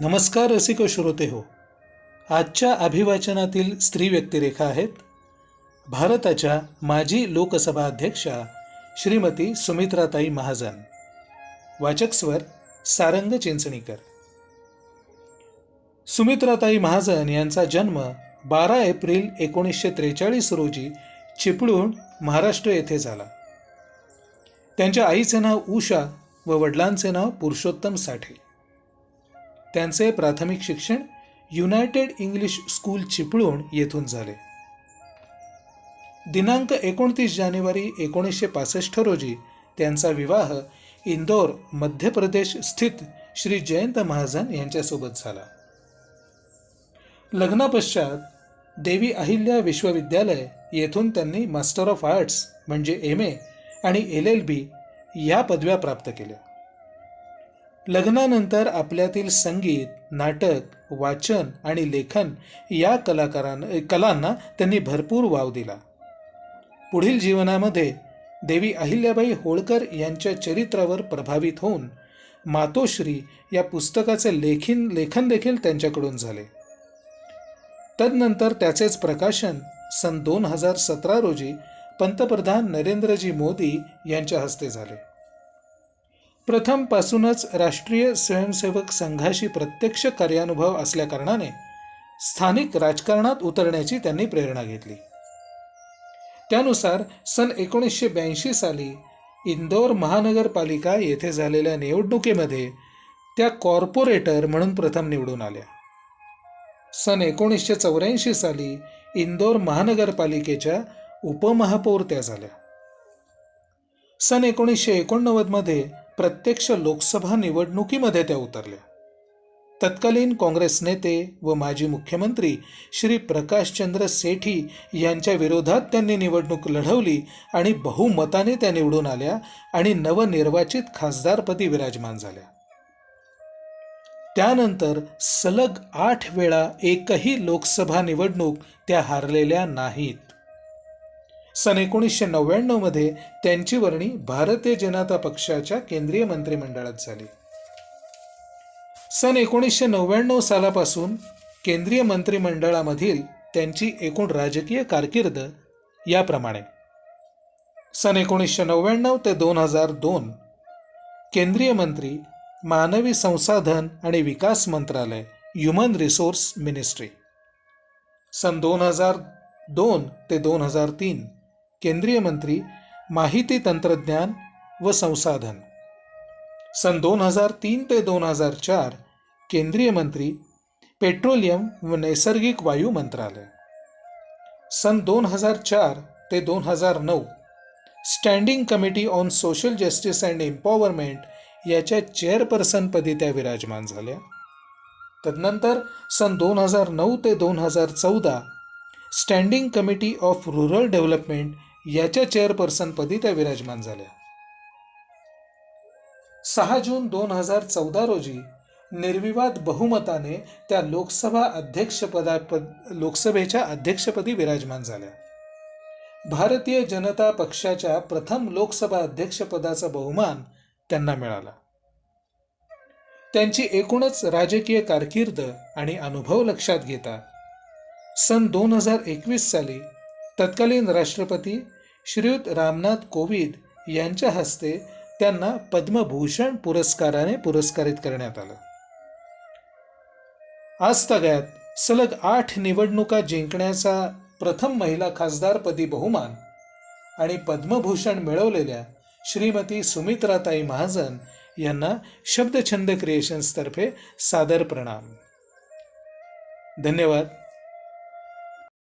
नमस्कार रसिक श्रोते हो. आजच्या अभिवाचनातील स्त्री व्यक्तिरेखा आहेत भारताच्या माजी लोकसभा अध्यक्षा श्रीमती सुमित्राताई महाजन. वाचकस्वर सारंग चिंचणीकर. सुमित्राताई महाजन यांचा जन्म बारा एप्रिल एकोणीसशे त्रेचाळीस रोजी चिपळूण महाराष्ट्र येथे झाला. त्यांच्या आईचे नाव उषा व वडिलांचे नाव पुरुषोत्तम साठे. त्यांचे प्राथमिक शिक्षण युनायटेड इंग्लिश स्कूल चिपळूण येथून झाले. दिनांक एकोणतीस जानेवारी एकोणीसशे पासष्ट रोजी त्यांचा विवाह इंदोर मध्य प्रदेश स्थित श्री जयंत महाजन यांच्यासोबत झाला. लग्नापश्चात देवी अहिल्या विश्वविद्यालय येथून त्यांनी मास्टर ऑफ आर्ट्स म्हणजे एम ए आणि एल एल बी या पदव्या प्राप्त केल्या. लग्नानंतर आपल्यातील संगीत नाटक वाचन आणि लेखन या कलाकारां कलांना त्यांनी भरपूर वाव दिला. पुढील जीवनामध्ये देवी अहिल्याबाई होळकर यांच्या चरित्रावर प्रभावित होऊन मातोश्री या पुस्तकाचे लेखीन लेखन देखील त्यांच्याकडून झाले. तदनंतर त्याचेच प्रकाशन सन दोन हजार सतरा रोजी पंतप्रधान नरेंद्रजी मोदी यांच्या हस्ते झाले. प्रथमपासूनच राष्ट्रीय स्वयंसेवक संघाशी प्रत्यक्ष कार्यानुभव असल्याकारणाने स्थानिक राजकारणात उतरण्याची त्यांनी प्रेरणा घेतली. त्यानुसार सन एकोणीसशे ब्याऐंशी साली इंदोर महानगरपालिका येथे झालेल्या निवडणुकीमध्ये त्या कॉर्पोरेटर म्हणून प्रथम निवडून आल्या. सन एकोणीसशे चौऱ्याऐंशी साली इंदोर महानगरपालिकेच्या उपमहापौर त्या झाल्या. सन एकोणीसशे एकोणनव्वदमध्ये प्रत्यक्ष लोकसभा निवडणुकीमध्ये त्या उतरल्या. तत्कालीन काँग्रेस नेते व माजी मुख्यमंत्री श्री प्रकाशचंद्र सेठी यांच्या विरोधात त्यांनी निवडणूक लढवली आणि बहुमताने त्या निवडून आल्या आणि नवनिर्वाचित खासदारपदी विराजमान झाल्या. त्यानंतर सलग आठ वेळा एकही लोकसभा निवडणूक त्या हारलेल्या नाहीत. सन एकोणीसशे नव्याण्णवमध्ये त्यांची वर्णी भारतीय जनता पक्षाच्या केंद्रीय मंत्रिमंडळात झाली. सन एकोणीसशे नव्याण्णव सालापासून केंद्रीय मंत्रिमंडळामधील त्यांची एकूण राजकीय कारकीर्द याप्रमाणे. सन एकोणीसशे नव्याण्णव ते दोन हजार दोन केंद्रीय मंत्री मानवी संसाधन आणि विकास मंत्रालय ह्युमन रिसोर्स मिनिस्ट्री. सन दोन हजार दोन ते दोन हजार तीन केंद्रीय मंत्री माहिती तंत्रज्ञान व संसाधन. सन दोन हजार तीन ते दोन हजार चार केंद्रीय मंत्री पेट्रोलियम व नैसर्गिक वायू मंत्रालय. सन दोन हजार चार ते दोन हजार नऊ standing committee on social justice and empowerment याच्या चेअरपर्सनपदी त्या विराजमान झाल्या. तदनंतर सन दोन हजार नऊ ते दोन हजार चौदा standing committee of rural development याच्या चेअरपर्सनपदी त्या विराजमान झाल्या. सहा जून दोन हजार चौदा रोजी निर्विवाद बहुमताने त्या लोकसभा अध्यक्षपदा लोकसभेच्या अध्यक्षपदी विराजमान झाल्या. भारतीय जनता पक्षाच्या प्रथम लोकसभा अध्यक्षपदाचा बहुमान त्यांना मिळाला. त्यांची एकूणच राजकीय कारकीर्द आणि अनुभव लक्षात घेता सन दोन हजार एकवीस साली तत्कालीन राष्ट्रपती श्रीयुत रामनाथ कोविंद यांच्या हस्ते त्यांना पद्मभूषण पुरस्काराने पुरस्कारित करण्यात आलं. आजतगात सलग आठ निवडणुका जिंकण्याचा प्रथम महिला खासदारपदी बहुमान आणि पद्मभूषण मिळवलेल्या श्रीमती सुमित्राताई महाजन यांना शब्दछंद क्रिएशन्सतर्फे सादर प्रणाम. धन्यवाद.